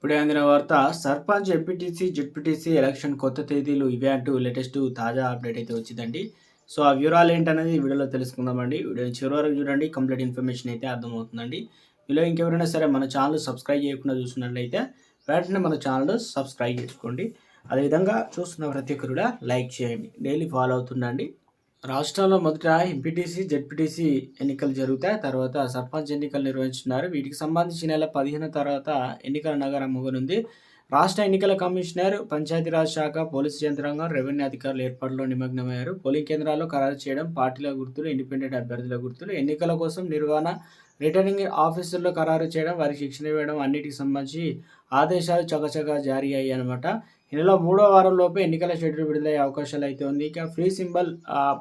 ఇప్పుడే అందిన వార్త సర్పంచ్ ఎంపీటీసీ జెడ్పీటీసీ ఎలక్షన్ కొత్త తేదీలు ఇవే అంటూ లేటెస్ట్ తాజా అప్డేట్ అయితే వచ్చిందండి. సో ఆ వివరాలు ఏంటనేది వీడియోలో తెలుసుకుందామండి. వీడియో చివరి వరకు చూడండి కంప్లీట్ ఇన్ఫర్మేషన్ అయితే అర్థమవుతుందండి. మీలో ఇంకెవరైనా సరే మన ఛానల్ సబ్స్క్రైబ్ చేయకుండా చూస్తున్నట్లయితే వెంటనే మన ఛానల్ సబ్స్క్రైబ్ చేసుకోండి. అదేవిధంగా చూస్తున్న ప్రతి ఒక్కరు కూడా లైక్ చేయండి. డైలీ ఫాలో అవుతుండండి. రాష్ట్రంలో మొదట ఎంపీటీసీ జెడ్పీటీసీ ఎన్నికలు జరుగుతాయి. తర్వాత సర్పంచ్ ఎన్నికలు నిర్వహించున్నారు. వీటికి సంబంధించి నెల పదిహేను తర్వాత ఎన్నికల నగరం ముగనుంది. రాష్ట్ర ఎన్నికల కమిషనర్ పంచాయతీరాజ్ శాఖ పోలీసు యంత్రాంగం రెవెన్యూ అధికారులు ఏర్పాటులో నిమగ్నమయ్యారు. పోలింగ్ కేంద్రాల్లో ఖరారు చేయడం పార్టీల గుర్తులు ఇండిపెండెంట్ అభ్యర్థుల గుర్తులు ఎన్నికల కోసం నిర్వహణ రిటర్నింగ్ ఆఫీసర్లు ఖరారు చేయడం వారికి శిక్షణ ఇవ్వడం అన్నిటికి సంబంధించి ఆదేశాలు చకచకా జారీ అయ్యాయి అనమాట ఈ నెల మూడో వారంలోపే ఎన్నికల షెడ్యూల్ విడుదలయ్యే అవకాశాలు అయితే ఉంది. ఇక ఫ్రీ సింబల్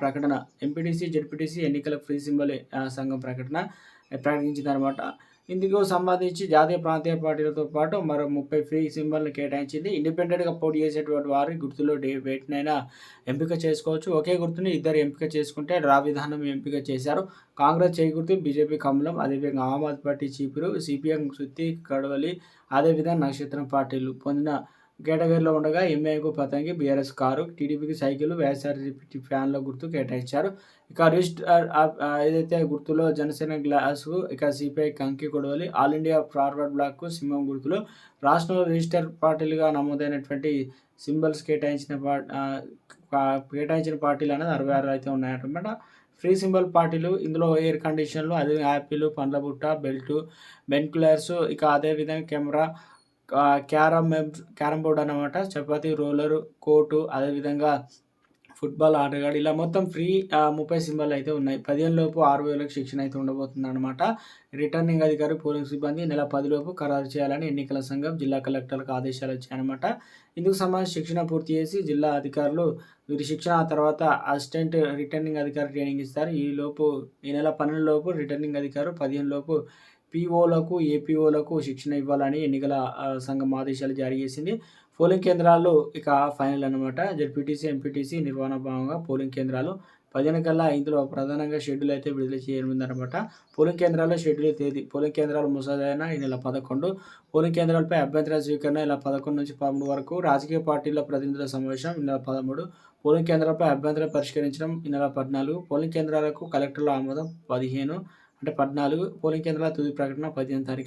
ప్రకటన ఎంపీటీసీ జెడ్పీటీసీ ఎన్నికల ఫ్రీ సింబల్ సంఘం ప్రకటన ప్రకటించిందనమాట ఇందుకు సంబంధించి జాతీయ ప్రాంతీయ పార్టీలతో పాటు మరో ముప్పై ఫ్రీ సింబల్ని కేటాయించింది. ఇండిపెండెంట్గా పోటీ చేసేటువంటి వారి గుర్తులో డే వేటినైనా ఎంపిక చేసుకోవచ్చు. ఒకే గుర్తుని ఇద్దరు ఎంపిక చేసుకుంటే డ్రా విధానం ఎంపిక చేశారు. కాంగ్రెస్ చేయి గుర్తు బీజేపీ కమలం అదేవిధంగా ఆమ్ ఆద్మీ పార్టీ చీపురు సిపిఎం సుత్తి కడవలి అదేవిధంగా నక్షత్రం పార్టీలు పొందిన కేటగిరీలో ఉండగా ఎంఐకు పతంగి బీఆర్ఎస్ కారు టీడీపీకి సైకిల్ వైఎస్ఆర్సీపీ ఫ్యాన్ల గుర్తు కేటాయించారు. ఇక రిజిస్టర్ ఏదైతే గుర్తులో జనసేన గ్లాసు ఇక సిపిఐ కంకి కొడవలి ఆల్ ఇండియా ఫార్వర్డ్ బ్లాక్ సింహం గుర్తులు. రాష్ట్రంలో రిజిస్టర్ పార్టీలుగా నమోదైనటువంటి సింబల్స్ కేటాయించిన పా కేటాయించిన పార్టీలు అనేది అరవై ఆరు అయితే ఉన్నాయన్నమాట. ఫ్రీ సింబల్ పార్టీలు ఇందులో ఎయిర్ కండిషన్లు అదే యాపిల్ పండ్ల బుట్ట బెల్టు బెన్కులర్స్ ఇక అదేవిధంగా కెమెరా క్యారమ్ క్యారమ్ బోర్డ్ అనమాట చపాతి రోలరు కోటు అదేవిధంగా ఫుట్బాల్ ఆటగాడు ఇలా మొత్తం ఫ్రీ ముప్పై సింబల్ అయితే ఉన్నాయి. పదిహేను లోపు ఆరు వేలకు శిక్షణ అయితే ఉండబోతుంది అనమాట రిటర్నింగ్ అధికారి పోలింగ్ సిబ్బంది నెల పదిలోపు ఖరారు చేయాలని ఎన్నికల సంఘం జిల్లా కలెక్టర్లకు ఆదేశాలు వచ్చాయన్నమాట ఇందుకు సంబంధించి శిక్షణ పూర్తి చేసి జిల్లా అధికారులు వీరి శిక్షణ ఆ తర్వాత అసిస్టెంట్ రిటర్నింగ్ అధికారి ట్రైనింగ్ ఇస్తారు. ఈ లోపు ఈ నెల పన్నెండు లోపు రిటర్నింగ్ అధికారు పదిహేను లోపు పీఓలకు ఏపీఓలకు శిక్షణ ఇవ్వాలని ఎన్నికల సంఘం ఆదేశాలు జారీ చేసింది. పోలింగ్ కేంద్రాలు ఇక ఫైనల్ అనమాట జెడ్పీటీసీ ఎంపీటీసీ నిర్వహణ భాగంగా పోలింగ్ కేంద్రాలు పదిహేను కల్లా ఇందులో ప్రధానంగా షెడ్యూల్ అయితే విడుదల చేయనుందనమాట పోలింగ్ కేంద్రాల్లో షెడ్యూల్ తేదీ పోలింగ్ కేంద్రాలు ముసాదైన ఈ నెల పదకొండు. పోలింగ్ కేంద్రాలపై అభ్యంతరాల స్వీకరణ ఇలా పదకొండు నుంచి పదమూడు వరకు. రాజకీయ పార్టీల ప్రతినిధుల సమావేశం ఈ నెల పదమూడు. పోలింగ్ కేంద్రాలపై అభ్యంతరం పరిష్కరించడం ఈ నెల పద్నాలుగు. పోలింగ్ కేంద్రాలకు కలెక్టర్ల ఆమోదం పదిహేను. అంటే పద్నాలుగు పోలింగ్ కేంద్రాల తుది ప్రకటన పదిహేను తారీఖు